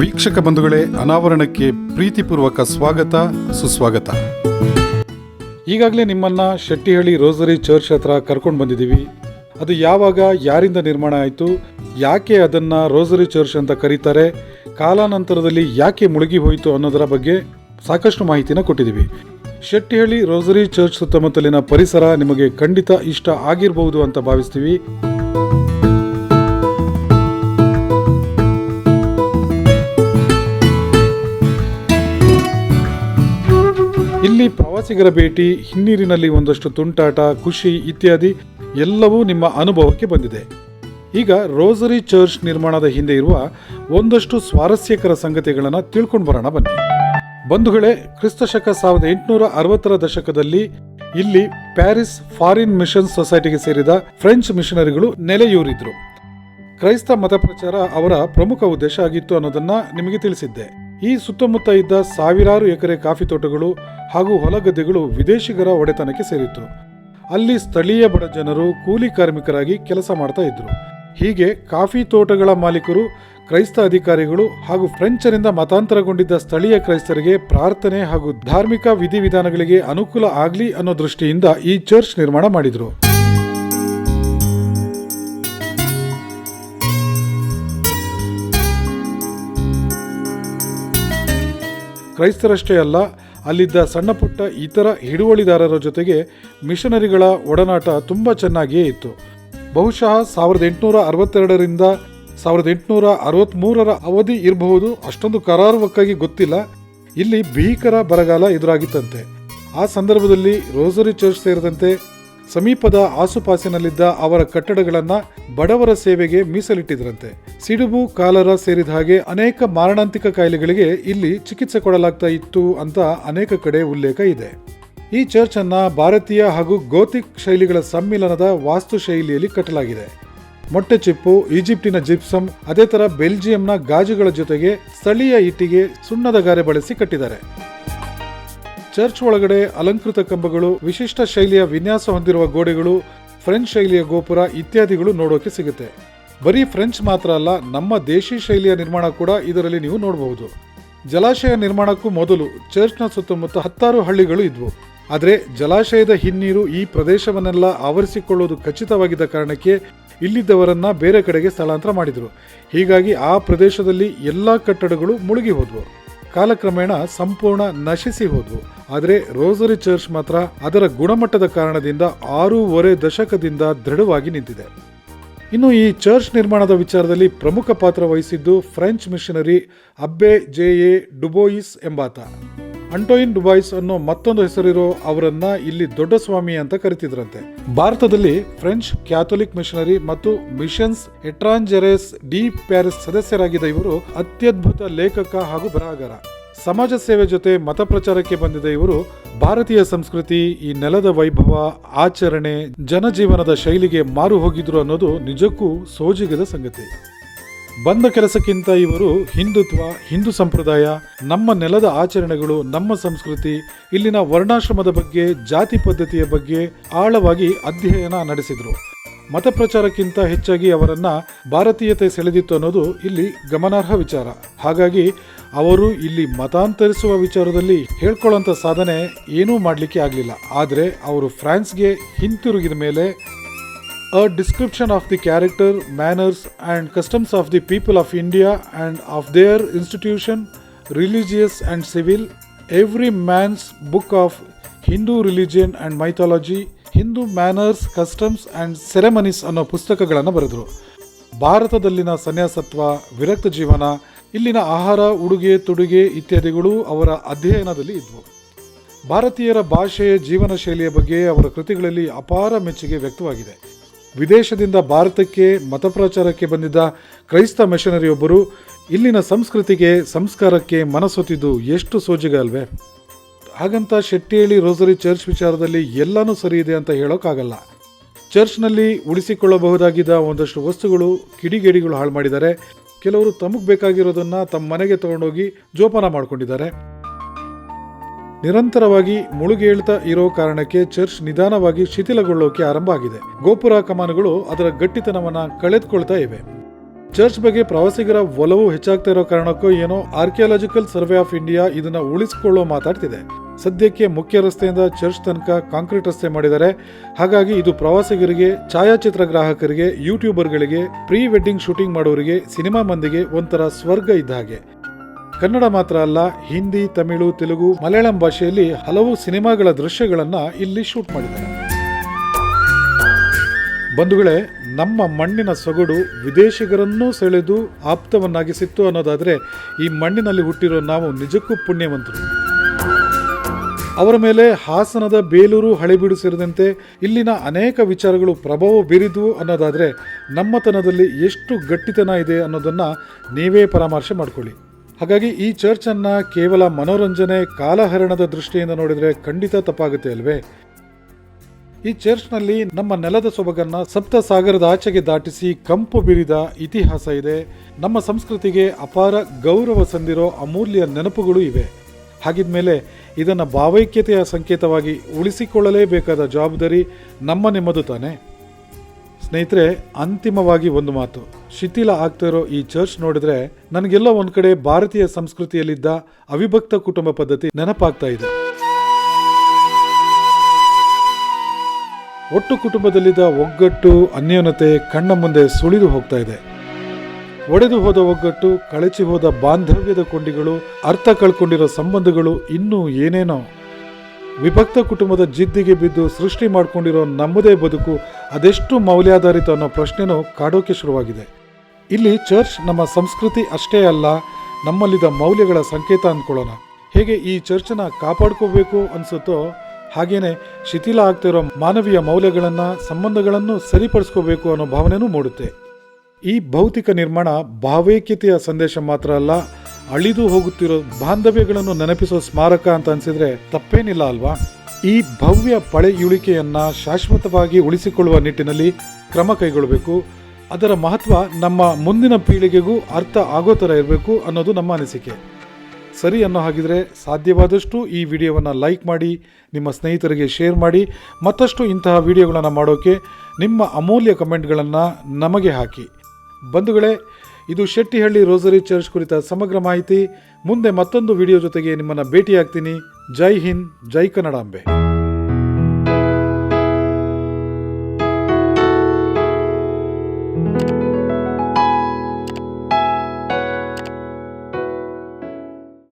ವೀಕ್ಷಕ ಬಂಧುಗಳೇ, ಅನಾವರಣಕ್ಕೆ ಪ್ರೀತಿಪೂರ್ವಕ ಸ್ವಾಗತ, ಸುಸ್ವಾಗತ. ಈಗಾಗಲೇ ನಿಮ್ಮನ್ನ ಶೆಟ್ಟಿಹಳ್ಳಿ ರೋಸರಿ ಚರ್ಚ್ ಹತ್ರ ಕರ್ಕೊಂಡು ಬಂದಿದ್ದೀವಿ. ಅದು ಯಾವಾಗ, ಯಾರಿಂದ ನಿರ್ಮಾಣ ಆಯಿತು, ಯಾಕೆ ಅದನ್ನ ರೋಸರಿ ಚರ್ಚ್ ಅಂತ ಕರೀತಾರೆ, ಕಾಲಾನಂತರದಲ್ಲಿ ಯಾಕೆ ಮುಳುಗಿ ಹೋಯಿತು ಅನ್ನೋದರ ಬಗ್ಗೆ ಸಾಕಷ್ಟು ಮಾಹಿತಿನ ಕೊಟ್ಟಿದ್ದೀವಿ. ಶೆಟ್ಟಿಹಳ್ಳಿ ರೋಸರಿ ಚರ್ಚ್ ಸುತ್ತಮುತ್ತಲಿನ ಪರಿಸರ ನಿಮಗೆ ಖಂಡಿತ ಇಷ್ಟ ಆಗಿರಬಹುದು ಅಂತ ಭಾವಿಸ್ತೀವಿ. ಪ್ರವಾಸಿಗರ ಭೇಟಿ, ಹಿನ್ನೀರಿನಲ್ಲಿ ಒಂದಷ್ಟು ತುಂಟಾಟ, ಖುಷಿ ಇತ್ಯಾದಿ ಎಲ್ಲವೂ ನಿಮ್ಮ ಅನುಭವಕ್ಕೆ ಬಂದಿದೆ. ಈಗ ರೋಸರಿ ಚರ್ಚ್ ನಿರ್ಮಾಣದ ಹಿಂದೆ ಇರುವ ಒಂದಷ್ಟು ಸ್ವಾರಸ್ಯಕರ ಸಂಗತಿಗಳನ್ನು ತಿಳ್ಕೊಂಡು ಬರೋಣ ಬನ್ನಿ. ಬಂಧುಗಳೇ, ಕ್ರಿಸ್ತಶಕ ಸಾವಿರದ ಎಂಟುನೂರ ಅರವತ್ತರ ದಶಕದಲ್ಲಿ ಇಲ್ಲಿ ಪ್ಯಾರಿಸ್ ಫಾರಿನ್ ಮಿಷನ್ ಸೊಸೈಟಿಗೆ ಸೇರಿದ ಫ್ರೆಂಚ್ ಮಿಷನರಿಗಳು ನೆಲೆಯೂರಿದ್ರು. ಕ್ರೈಸ್ತ ಮತ ಪ್ರಚಾರ ಅವರ ಪ್ರಮುಖ ಉದ್ದೇಶ ಆಗಿತ್ತು ಅನ್ನೋದನ್ನ ನಿಮಗೆ ತಿಳಿಸಿದ್ದೆ. ಈ ಸುತ್ತಮುತ್ತ ಇದ್ದ ಸಾವಿರಾರು ಎಕರೆ ಕಾಫಿ ತೋಟಗಳು ಹಾಗೂ ಹೊಲಗದ್ದೆಗಳು ವಿದೇಶಿಗರ ಒಡೆತನಕ್ಕೆ ಸೇರಿತ್ತು. ಅಲ್ಲಿ ಸ್ಥಳೀಯ ಬಡ ಜನರು ಕೂಲಿ ಕಾರ್ಮಿಕರಾಗಿ ಕೆಲಸ ಮಾಡ್ತಾ ಇದ್ರು. ಹೀಗೆ ಕಾಫಿ ತೋಟಗಳ ಮಾಲೀಕರು, ಕ್ರೈಸ್ತ ಅಧಿಕಾರಿಗಳು ಹಾಗೂ ಫ್ರೆಂಚರಿಂದ ಮತಾಂತರಗೊಂಡಿದ್ದ ಸ್ಥಳೀಯ ಕ್ರೈಸ್ತರಿಗೆ ಪ್ರಾರ್ಥನೆ ಹಾಗೂ ಧಾರ್ಮಿಕ ವಿಧಿವಿಧಾನಗಳಿಗೆ ಅನುಕೂಲ ಆಗಲಿ ಅನ್ನೋ ದೃಷ್ಟಿಯಿಂದ ಈ ಚರ್ಚ್ ನಿರ್ಮಾಣ ಮಾಡಿದ್ರು. ಕ್ರೈಸ್ತರಷ್ಟೇ ಅಲ್ಲ, ಅಲ್ಲಿದ್ದ ಸಣ್ಣ ಪುಟ್ಟ ಇತರ ಹಿಡುವಳಿದಾರರ ಜೊತೆಗೆ ಮಿಷನರಿಗಳ ಒಡನಾಟ ತುಂಬ ಚೆನ್ನಾಗಿಯೇ ಇತ್ತು. ಬಹುಶಃ ಸಾವಿರದ ಎಂಟುನೂರ ಅರವತ್ತೆರಡರಿಂದ ಸಾವಿರದ ಎಂಟುನೂರ ಅರವತ್ತ್ಮೂರರ ಅವಧಿ ಇರಬಹುದು ಅಷ್ಟೊಂದು ಕರಾರುವಕ್ಕಾಗಿ ಗೊತ್ತಿಲ್ಲ. ಇಲ್ಲಿ ಭೀಕರ ಬರಗಾಲ ಎದುರಾಗಿತ್ತಂತೆ. ಆ ಸಂದರ್ಭದಲ್ಲಿ ರೋಸರಿ ಚರ್ಚ್ ಸೇರಿದಂತೆ ಸಮೀಪದ ಆಸುಪಾಸಿನಲ್ಲಿದ್ದ ಅವರ ಕಟ್ಟಡಗಳನ್ನ ಬಡವರ ಸೇವೆಗೆ ಮೀಸಲಿಟ್ಟಿದ್ರಂತೆ. ಸಿಡುಬು ಕಾಲರ ಸೇರಿದ ಹಾಗೆ ಅನೇಕ ಮಾರಣಾಂತಿಕ ಕಾಯಿಲೆಗಳಿಗೆ ಇಲ್ಲಿ ಚಿಕಿತ್ಸೆ ಕೊಡಲಾಗ್ತಾ ಇತ್ತು ಅಂತ ಅನೇಕ ಕಡೆ ಉಲ್ಲೇಖ ಇದೆ. ಈ ಚರ್ಚ್ ಅನ್ನ ಭಾರತೀಯ ಹಾಗೂ ಗೋತಿಕ್ ಶೈಲಿಗಳ ಸಮ್ಮಿಲನದ ವಾಸ್ತು ಶೈಲಿಯಲ್ಲಿ ಕಟ್ಟಲಾಗಿದೆ. ಮೊಟ್ಟೆ ಚಿಪ್ಪು, ಈಜಿಪ್ಟಿನ ಜಿಪ್ಸಮ್ ಅದೇ ತರ ಬೆಲ್ಜಿಯಂನ ಗಾಜುಗಳ ಜೊತೆಗೆ ಸ್ಥಳೀಯ ಇಟ್ಟಿಗೆ ಸುಣ್ಣದ ಗಾರೆ ಬಳಸಿ ಕಟ್ಟಿದ್ದಾರೆ. ಚರ್ಚ್ ಒಳಗಡೆ ಅಲಂಕೃತ ಕಂಬಗಳು, ವಿಶಿಷ್ಟ ಶೈಲಿಯ ವಿನ್ಯಾಸ ಹೊಂದಿರುವ ಗೋಡೆಗಳು, ಫ್ರೆಂಚ್ ಶೈಲಿಯ ಗೋಪುರ ಇತ್ಯಾದಿಗಳು ನೋಡೋಕೆ ಸಿಗುತ್ತೆ. ಬರೀ ಫ್ರೆಂಚ್ ಮಾತ್ರ ಅಲ್ಲ, ನಮ್ಮ ದೇಶಿ ಶೈಲಿಯ ನಿರ್ಮಾಣ ಕೂಡ ಇದರಲ್ಲಿ ನೀವು ನೋಡಬಹುದು. ಜಲಾಶಯ ನಿರ್ಮಾಣಕ್ಕೂ ಮೊದಲು ಚರ್ಚ್ನ ಸುತ್ತಮುತ್ತ ಹತ್ತಾರು ಹಳ್ಳಿಗಳು ಇದ್ವು. ಆದರೆ ಜಲಾಶಯದ ಹಿನ್ನೀರು ಈ ಪ್ರದೇಶವನ್ನೆಲ್ಲ ಆವರಿಸಿಕೊಳ್ಳುವುದು ಖಚಿತವಾಗಿದ್ದ ಕಾರಣಕ್ಕೆ ಇಲ್ಲಿದ್ದವರನ್ನ ಬೇರೆ ಕಡೆಗೆ ಸ್ಥಳಾಂತರ ಮಾಡಿದರು. ಹೀಗಾಗಿ ಆ ಪ್ರದೇಶದಲ್ಲಿ ಎಲ್ಲ ಕಟ್ಟಡಗಳು ಮುಳುಗಿ ಹೋದ್ವು. ಕಾಲಕ್ರಮೇಣ ಸಂಪೂರ್ಣ ನಶಿಸಿ ಹೋದ್ವು. ಆದರೆ ರೋಸರಿ ಚರ್ಚ್ ಮಾತ್ರ ಅದರ ಗುಣಮಟ್ಟದ ಕಾರಣದಿಂದ ಆರೂವರೆ ದಶಕದಿಂದ ದೃಢವಾಗಿ ನಿಂತಿದೆ. ಇನ್ನು ಈ ಚರ್ಚ್ ನಿರ್ಮಾಣದ ವಿಚಾರದಲ್ಲಿ ಪ್ರಮುಖ ಪಾತ್ರ ವಹಿಸಿದ್ದು French missionary Abbe J A Dubois ಎಂಬಾತ. ಅಂಟೋಯಿನ್ ಡುಬಾಯ್ಸ್ ಅನ್ನೋ ಮತ್ತೊಂದು ಹೆಸರಿರೋ ಅವರನ್ನ ಇಲ್ಲಿ ದೊಡ್ಡ ಸ್ವಾಮಿ ಅಂತ ಕರಿತಿದ್ರಂತೆ. ಭಾರತದಲ್ಲಿ ಫ್ರೆಂಚ್ ಕ್ಯಾಥೋಲಿಕ್ ಮಿಷನರಿ ಮತ್ತು ಮಿಷನ್ಸ್ ಎಟ್ರಾಂಜೆರೆಸ್ ಡಿ ಪ್ಯಾರಿಸ್ ಸದಸ್ಯರಾಗಿದ್ದ ಇವರು ಅತ್ಯದ್ಭುತ ಲೇಖಕ ಹಾಗೂ ಬರಹಗಾರ. ಸಮಾಜ ಸೇವೆ ಜೊತೆ ಮತ ಪ್ರಚಾರಕ್ಕೆ ಬಂದಿದ್ದ ಇವರು ಭಾರತೀಯ ಸಂಸ್ಕೃತಿ, ಈ ನೆಲದ ವೈಭವ, ಆಚರಣೆ, ಜನಜೀವನದ ಶೈಲಿಗೆ ಮಾರು ಹೋಗಿದ್ರು ಅನ್ನೋದು ನಿಜಕ್ಕೂ ಸೋಜಿಗದ ಸಂಗತಿ. ಬಂದ ಕೆಲಸಕ್ಕಿಂತ ಇವರು ಹಿಂದುತ್ವ, ಹಿಂದೂ ಸಂಪ್ರದಾಯ, ನಮ್ಮ ನೆಲದ ಆಚರಣೆಗಳು, ನಮ್ಮ ಸಂಸ್ಕೃತಿ, ಇಲ್ಲಿನ ವರ್ಣಾಶ್ರಮದ ಬಗ್ಗೆ, ಜಾತಿ ಪದ್ಧತಿಯ ಬಗ್ಗೆ ಆಳವಾಗಿ ಅಧ್ಯಯನ ನಡೆಸಿದರು. ಮತ ಪ್ರಚಾರಕ್ಕಿಂತ ಹೆಚ್ಚಾಗಿ ಅವರನ್ನ ಭಾರತೀಯತೆ ಸೆಳೆದಿತ್ತು ಅನ್ನೋದು ಇಲ್ಲಿ ಗಮನಾರ್ಹ ವಿಚಾರ. ಹಾಗಾಗಿ ಅವರು ಇಲ್ಲಿ ಮತಾಂತರಿಸುವ ವಿಚಾರದಲ್ಲಿ ಹೇಳ್ಕೊಳ್ಳುವಂತ ಸಾಧನೆ ಏನೂ ಮಾಡಲಿಕ್ಕೆ ಆಗಲಿಲ್ಲ. ಆದರೆ ಅವರು ಫ್ರಾನ್ಸ್ಗೆ ಹಿಂತಿರುಗಿದ ಮೇಲೆ a description of the character manners and customs of the people of India and of their institution religious and civil every man's book of Hindu religion and mythology Hindu manners, customs and ceremonies ಅನ್ನೋ ಪುಸ್ತಕಗಳನ್ನು ಬರೆದರು. ಭಾರತದಲ್ಲಿನ ಸನ್ಯಾಸತ್ವ, ವಿರಕ್ತ ಜೀವನ, ಇಲ್ಲಿನ ಆಹಾರ, ಉಡುಗೆ, ತೊಡುಗೆ ಇತ್ಯಾದಿಗಳು ಅವರ ಅಧ್ಯಯನದಲ್ಲಿ ಇದ್ವು. ಭಾರತೀಯರ ಭಾಷೆ, ಜೀವನ ಶೈಲಿಯ ಬಗ್ಗೆ ಅವರ ಕೃತಿಗಳಲ್ಲಿ ಅಪಾರ ಮೆಚ್ಚುಗೆ ವ್ಯಕ್ತವಾಗಿದೆ. ವಿದೇಶದಿಂದ ಭಾರತಕ್ಕೆ, ಮತಪ್ರಚಾರಕ್ಕೆ ಬಂದಿದ್ದ ಕ್ರೈಸ್ತ ಮಿಷನರಿಯೊಬ್ಬರು, ಇಲ್ಲಿನ ಸಂಸ್ಕೃತಿಗೆ, ಸಂಸ್ಕಾರಕ್ಕೆ ಮನಸೊತ್ತಿದ್ದು ಎಷ್ಟು ಸೋಜಿಗ ಅಲ್ವೇ? ಹಾಗಂತ ಶೆಟ್ಟಿಹಳ್ಳಿ ರೋಸರಿ ಚರ್ಚ್ ವಿಚಾರದಲ್ಲಿ ಎಲ್ಲನೂ ಸರಿ ಇದೆ ಅಂತ ಹೇಳೋಕ್ಕಾಗಲ್ಲ ಚರ್ಚ್ನಲ್ಲಿ ಉಳಿಸಿಕೊಳ್ಳಬಹುದಾಗಿದ್ದ ಒಂದಷ್ಟು ವಸ್ತುಗಳು, ಕಿಡಿಗೇಡಿಗಳು ಹಾಳು ಮಾಡಿದ್ದಾರೆ. ಕೆಲವರು ತಮಗೆ ಬೇಕಾಗಿರೋದನ್ನು ತಮ್ಮ ಮನೆಗೆ ತಗೊಂಡೋಗಿ ಜೋಪಾನ ಮಾಡ್ಕೊಂಡಿದ್ದಾರೆ. ನಿರಂತರವಾಗಿ ಮುಳುಗೇಳ್ತಾ ಇರೋ ಕಾರಣಕ್ಕೆ ಚರ್ಚ್ ನಿಧಾನವಾಗಿ ಶಿಥಿಲಗೊಳ್ಳೋಕೆ ಆರಂಭ ಆಗಿದೆ. ಗೋಪುರ ಕಮಾನುಗಳು ಅದರ ಗಟ್ಟಿತನವನ್ನ ಕಳೆದುಕೊಳ್ತಾ ಇವೆ. ಚರ್ಚ್ ಬಗ್ಗೆ ಪ್ರವಾಸಿಗರ ಒಲವು ಹೆಚ್ಚಾಗ್ತಾ ಇರೋ ಕಾರಣಕ್ಕೂ ಏನೋ ಆರ್ಕಿಯಾಲಜಿಕಲ್ ಸರ್ವೆ ಆಫ್ ಇಂಡಿಯಾ ಇದನ್ನ ಉಳಿಸಿಕೊಳ್ಳೋ ಮಾತಾಡ್ತಿದೆ. ಸದ್ಯಕ್ಕೆ ಮುಖ್ಯ ರಸ್ತೆಯಿಂದ ಚರ್ಚ್ ತನಕ ಕಾಂಕ್ರೀಟ್ ರಸ್ತೆ ಮಾಡಿದ್ದಾರೆ. ಹಾಗಾಗಿ ಇದು ಪ್ರವಾಸಿಗರಿಗೆ, ಛಾಯಾಚಿತ್ರ ಗ್ರಾಹಕರಿಗೆ, ಯೂಟ್ಯೂಬರ್ಗಳಿಗೆ ಪ್ರೀ ವೆಡ್ಡಿಂಗ್ ಶೂಟಿಂಗ್ ಮಾಡುವವರಿಗೆ ಸಿನಿಮಾ ಮಂದಿಗೆ ಒಂಥರ ಸ್ವರ್ಗ ಇದ್ದ ಹಾಗೆ. ಕನ್ನಡ ಮಾತ್ರ ಅಲ್ಲ, ಹಿಂದಿ, ತಮಿಳು, ತೆಲುಗು, ಮಲಯಾಳಂ ಭಾಷೆಯಲ್ಲಿ ಹಲವು ಸಿನಿಮಾಗಳ ದೃಶ್ಯಗಳನ್ನು ಇಲ್ಲಿ ಶೂಟ್ ಮಾಡಿದ್ದಾರೆ. ಬಂಧುಗಳೇ, ನಮ್ಮ ಮಣ್ಣಿನ ಸೊಗಡು ವಿದೇಶಿಗರನ್ನೂ ಸೆಳೆದು ಆಪ್ತವನ್ನಾಗಿಸಿತ್ತು ಅನ್ನೋದಾದರೆ ಈ ಮಣ್ಣಿನಲ್ಲಿ ಹುಟ್ಟಿರೋ ನಾವು ನಿಜಕ್ಕೂ ಪುಣ್ಯವಂತರು. ಅವರ ಮೇಲೆ ಹಾಸನದ ಬೇಲೂರು ಹಳೆಬೀಡು ಸೇರಿದಂತೆ ಇಲ್ಲಿನ ಅನೇಕ ವಿಚಾರಗಳು ಪ್ರಭಾವ ಬೀರಿದ್ವು ಅನ್ನೋದಾದರೆ ನಮ್ಮತನದಲ್ಲಿ ಎಷ್ಟು ಗಟ್ಟಿತನ ಇದೆ ಅನ್ನೋದನ್ನು ನೀವೇ ಪರಾಮರ್ಶೆ ಮಾಡ್ಕೊಳ್ಳಿ. ಹಾಗಾಗಿ ಈ ಚರ್ಚನ್ನು ಕೇವಲ ಮನೋರಂಜನೆ, ಕಾಲಹರಣದ ದೃಷ್ಟಿಯಿಂದ ನೋಡಿದರೆ ಖಂಡಿತ ತಪ್ಪಾಗುತ್ತೆ ಅಲ್ವೇ? ಈ ಚರ್ಚ್ನಲ್ಲಿ ನಮ್ಮ ನೆಲದ ಸೊಬಗನ್ನ ಸಪ್ತ ಸಾಗರದ ಆಚೆಗೆ ದಾಟಿಸಿ ಕಂಪು ಬೀರಿದ ಇತಿಹಾಸ ಇದೆ. ನಮ್ಮ ಸಂಸ್ಕೃತಿಗೆ ಅಪಾರ ಗೌರವ ಸಂದಿರೋ ಅಮೂಲ್ಯ ನೆನಪುಗಳು ಇವೆ. ಹಾಗಿದ್ಮೇಲೆ ಇದನ್ನು ಭಾವೈಕ್ಯತೆಯ ಸಂಕೇತವಾಗಿ ಉಳಿಸಿಕೊಳ್ಳಲೇಬೇಕಾದ ಜವಾಬ್ದಾರಿ ನಮ್ಮ ನಿಮ್ಮದು ತಾನೆ. ಸ್ನೇಹಿತರೆ, ಅಂತಿಮವಾಗಿ ಒಂದು ಮಾತು. ಶಿಥಿಲ ಆಗ್ತಿರೋ ಈ ಚರ್ಚ್ ನೋಡಿದ್ರೆ ನನಗೆಲ್ಲೋ ಒಂದು ಕಡೆ ಭಾರತೀಯ ಸಂಸ್ಕೃತಿಯಲ್ಲಿದ್ದ ಅವಿಭಕ್ತ ಕುಟುಂಬ ಪದ್ಧತಿ ನೆನಪಾಗ್ತಾ ಇದೆ. ಒಟ್ಟು ಕುಟುಂಬದಲ್ಲಿದ್ದ ಒಗ್ಗಟ್ಟು, ಅನ್ಯೋನ್ಯತೆ ಕಣ್ಣ ಮುಂದೆ ಸುಳಿದು ಹೋಗ್ತಾ ಇದೆ. ಒಡೆದು ಹೋದ ಒಗ್ಗಟ್ಟು, ಕಳಚಿ ಹೋದ ಬಾಂಧವ್ಯದ ಕೊಂಡಿಗಳು, ಅರ್ಥ ಕಳ್ಕೊಂಡಿರೋ ಸಂಬಂಧಗಳು ಇನ್ನೂ ಏನೇನೋ? ವಿಭಕ್ತ ಕುಟುಂಬದ ಜಿದ್ದಿಗೆ ಬಿದ್ದು ಸೃಷ್ಟಿ ಮಾಡಿಕೊಂಡಿರೋ ನಮ್ಮದೇ ಬದುಕು ಅದೆಷ್ಟು ಮೌಲ್ಯಾಧಾರಿತ ಅನ್ನೋ ಪ್ರಶ್ನೆನೂ ಕಾಡೋಕೆ ಶುರುವಾಗಿದೆ. ಇಲ್ಲಿ ಚರ್ಚ್ ನಮ್ಮ ಸಂಸ್ಕೃತಿ ಅಷ್ಟೇ ಅಲ್ಲ, ನಮ್ಮಲ್ಲಿದ್ದ ಮೌಲ್ಯಗಳ ಸಂಕೇತ ಅಂದ್ಕೊಳ್ಳೋಣ ಹೇಗೆ ಈ ಚರ್ಚನ್ನ ಕಾಪಾಡ್ಕೋಬೇಕು ಅನಿಸುತ್ತೋ, ಹಾಗೇನೆ ಶಿಥಿಲ ಆಗ್ತಿರೋ ಮಾನವೀಯ ಮೌಲ್ಯಗಳನ್ನು, ಸಂಬಂಧಗಳನ್ನು ಸರಿಪಡಿಸ್ಕೋಬೇಕು ಅನ್ನೋ ಭಾವನೆನೂ ಮೂಡುತ್ತೆ. ಈ ಭೌತಿಕ ನಿರ್ಮಾಣ ಭಾವೈಕ್ಯತೆಯ ಸಂದೇಶ ಮಾತ್ರ ಅಲ್ಲ, ಅಳಿದು ಹೋಗುತ್ತಿರೋ ಬಾಂಧವ್ಯಗಳನ್ನು ನೆನಪಿಸೋ ಸ್ಮಾರಕ ಅಂತ ಅನ್ಸಿದ್ರೆ ತಪ್ಪೇನಿಲ್ಲ ಅಲ್ವಾ? ಈ ಭವ್ಯ ಪಳೆಯುಳಿಕೆಯನ್ನ ಶಾಶ್ವತವಾಗಿ ಉಳಿಸಿಕೊಳ್ಳುವ ನಿಟ್ಟಿನಲ್ಲಿ ಕ್ರಮ ಕೈಗೊಳ್ಳಬೇಕು ಅದರ ಮಹತ್ವ ನಮ್ಮ ಮುಂದಿನ ಪೀಳಿಗೆಗೂ ಅರ್ಥ ಆಗೋ ಥರ ಇರಬೇಕು ಅನ್ನೋದು ನಮ್ಮ ಅನಿಸಿಕೆ. ಸರಿ ಅನ್ನೋ ಹಾಗಿದ್ರೆ ಸಾಧ್ಯವಾದಷ್ಟು ಈ ವಿಡಿಯೋವನ್ನು ಲೈಕ್ ಮಾಡಿ, ನಿಮ್ಮ ಸ್ನೇಹಿತರಿಗೆ ಶೇರ್ ಮಾಡಿ, ಮತ್ತಷ್ಟು ಇಂತಹ ವಿಡಿಯೋಗಳನ್ನು ಮಾಡೋಕ್ಕೆ ನಿಮ್ಮ ಅಮೂಲ್ಯ ಕಮೆಂಟ್ಗಳನ್ನು ನಮಗೆ ಹಾಕಿ. ಬಂಧುಗಳೇ, ಇದು ಶೆಟ್ಟಿಹಳ್ಳಿ ರೋಸರಿ ಚರ್ಚ್ ಕುರಿತ ಸಮಗ್ರ ಮಾಹಿತಿ. ಮುಂದೆ ಮತ್ತೊಂದು ವಿಡಿಯೋ ಜೊತೆಗೆ ನಿಮ್ಮನ್ನು ಭೇಟಿಯಾಗ್ತೀನಿ. ಜೈ ಹಿಂದ್, ಜೈ ಕನ್ನಡಾಂಬೆ